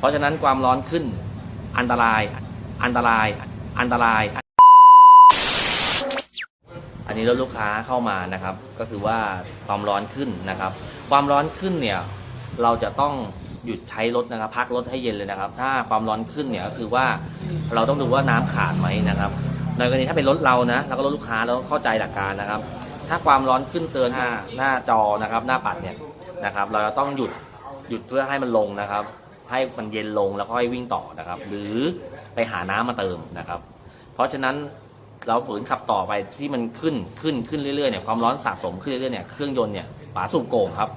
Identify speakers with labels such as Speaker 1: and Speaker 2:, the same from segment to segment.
Speaker 1: เพราะฉะนั้นความร้อนขึ้นอันตราย อันตราย อันตราย อันนี้รถลูกค้าเข้ามานะครับ ก็คือว่าความร้อนขึ้นนะครับ ความร้อนขึ้นเนี่ยเราจะต้องหยุดใช้รถนะครับพักรถให้เย็นเลยนะครับ ถ้าความร้อนขึ้นเนี่ยก็คือว่าเราต้องดูว่าน้ำขาดไหมนะครับในกรณีถ้าเป็นรถเรานะแล้วก็รถลูกค้าเราเข้าใจหลักการนะครับ ถ้าความร้อนขึ้นเตือนหน้าหน้าจอนะครับ หน้าปัดเนี่ยนะครับ เราจะต้องหยุดหยุดเพื่อให้มันลงนะครับ ให้มันเย็นลงแล้วก็ให้วิ่งต่อนะครับ หรือไปหาน้ำมาเติมนะครับ เพราะฉะนั้นเราฝืนขับต่อไปที่มันขึ้นขึ้นขึ้นเรื่อยๆเนี่ยความร้อนสะสมขึ้นเรื่อยๆเนี่ยเครื่องยนต์เนี่ยฝาสูบโกงครับ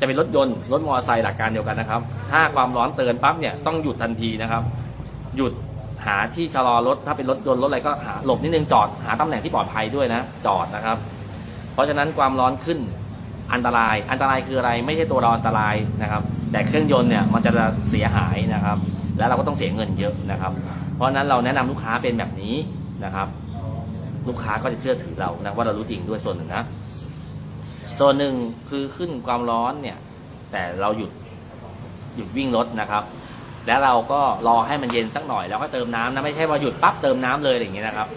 Speaker 1: จะเป็นรถยนต์รถมอเตอร์ไซค์หลักการเดียวกันนะครับ ถ้าความร้อนเตือนปั๊บเนี่ยต้องหยุดทันทีนะครับ หยุดหาที่ชะลอรถถ้าเป็นรถยนต์รถอะไรก็หาหลบนิดนึงจอดหาตำแหน่งที่ปลอดภัยด้วยนะ จอดนะครับ เพราะฉะนั้นความร้อนขึ้นอันตรายอันตรายคืออะไรไม่ใช่ตัวเราอันตรายนะครับ แต่เครื่องยนต์เนี่ยมันจะเสียหายนะครับ แล้วเราก็ต้องเสียเงินเยอะนะครับ เพราะฉะนั้นเราแนะนำลูกค้าเป็นแบบนี้นะครับ ลูกค้าก็จะเชื่อถือเรานะว่าเรารู้จริงด้วยส่วนหนึ่งนะส่วนหนึ่งคือขึ้นความร้อนเนี่ย แต่เราหยุดหยุดวิ่งรถนะครับ แล้วเราก็รอให้มันเย็นสักหน่อยแล้วก็เติมน้ำนะไม่ใช่ว่าหยุดปั๊บเติมน้ำเลยอย่างเงี้ยนะครับ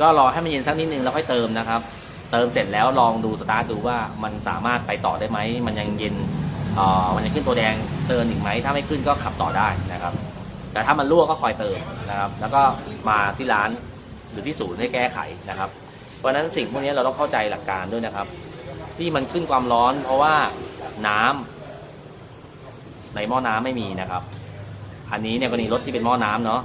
Speaker 1: ก็รอให้มันเย็นสักนิดนึงแล้วค่อยเติมนะครับ เติมเสร็จแล้วลองดูสตาร์ทดูว่ามันสามารถไปต่อได้ไหมมันยังเย็น มันยังขึ้นตัวแดงเติมอีกไหมถ้าไม่ขึ้นก็ขับต่อได้นะครับ แต่ถ้ามันรั่วก็คอยเติมนะครับ แล้วก็มาที่ร้านหรือที่ศูนย์ให้แก้ไขนะครับ เพราะฉะนั้นสิ่งพวกนี้เราต้องเข้าใจหลักการด้วยนะครับ ที่มันขึ้นความร้อน เพราะว่าน้ำในหม้อน้ำไม่มีนะครับ อันนี้เนี่ยกรณีรถที่เป็นหม้อน้ำเนาะ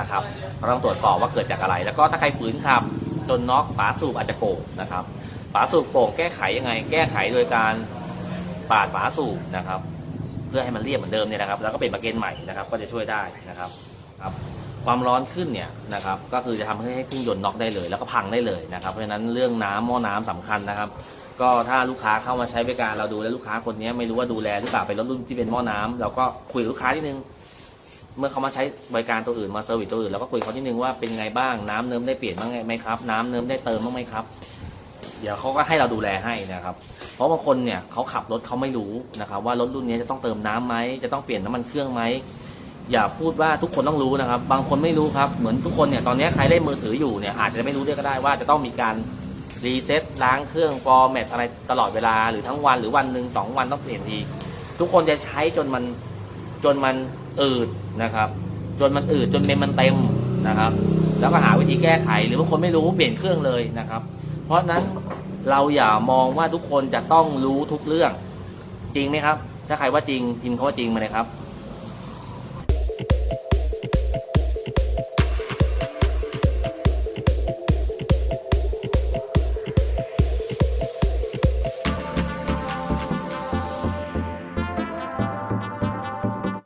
Speaker 1: นะครับเราต้องตรวจสอบว่าเกิดจากอะไร แล้วก็ถ้าใครฝืนขับจนน็อกฝาสูบอาจจะโก่งนะครับฝาสูบโก่งแก้ไขยังไง แก้ไขโดยการ ปาดฝาสูบนะครับ เพื่อให้มันเรียบเหมือนเดิมเนี่ยนะครับ แล้วก็เป็นประเกนใหม่นะครับ ก็จะช่วยได้นะครับครับความร้อนขึ้นเนี่ยนะครับ ก็คือจะทำให้เครื่องยนต์น็อกได้เลย แล้วก็พังได้เลยนะครับ เพราะฉะนั้นเรื่องน้ำหม้อน้ำสำคัญนะครับ ก็ถ้าลูกค้าเข้ามาใช้บริการเราดูแล้วลูกค้าคนนี้ไม่รู้ว่าดูแลหรือเปล่าเป็นรถรุ่นที่เป็นหม้อน้ำเราก็คุยกับลูกค้านิดนึงเมื่อเขามาใช้บริการตัวอื่นมาเซอร์วิสตัวอื่นเราก็คุยเขานิดนึงว่าเป็นไงบ้างน้ำเนิ้มได้เปลี่ยนบ้างไหมครับ น้ำเนิ้มได้เติมบ้างไหมครับ เดี๋ยวเขาก็ให้เราดูแลให้นะครับ เพราะบางคนเนี่ยเขาขับรถเขาไม่รู้นะครับ ว่ารถรุ่นนี้จะต้องเติมน้ำไหมจะต้องเปลี่ยนน้ำมันเครื่องไหมอย่าพูดว่าทุกคนต้องรู้นะครับ บางคนไม่รู้ครับเหมือนทุกคนเนี่ยตอนนี้ใครเล่นมือถืออยู่เนี่ยอาจจะไม่รู้ด้วยก็ได้ว่าจะต้องมีการรีเซ็ตล้างเครื่องฟอร์แมตอะไรตลอดเวลาหรือทั้งวันหรือวันหนึ่งสองวันต้องเปลี่ยนทีทุกคนจะใช้จนมันจนมันอืดนะครับ จนมันอืดจนเมมมันเต็มนะครับ แล้วก็หาวิธีแก้ไข หรือบางคนไม่รู้เปลี่ยนเครื่องเลยนะครับ เพราะนั้นเราอย่ามองว่าทุกคนจะต้องรู้ทุกเรื่อง จริงไหมครับ ถ้าใครว่าจริงพิมพ์คำว่าจริงมาเลยครับ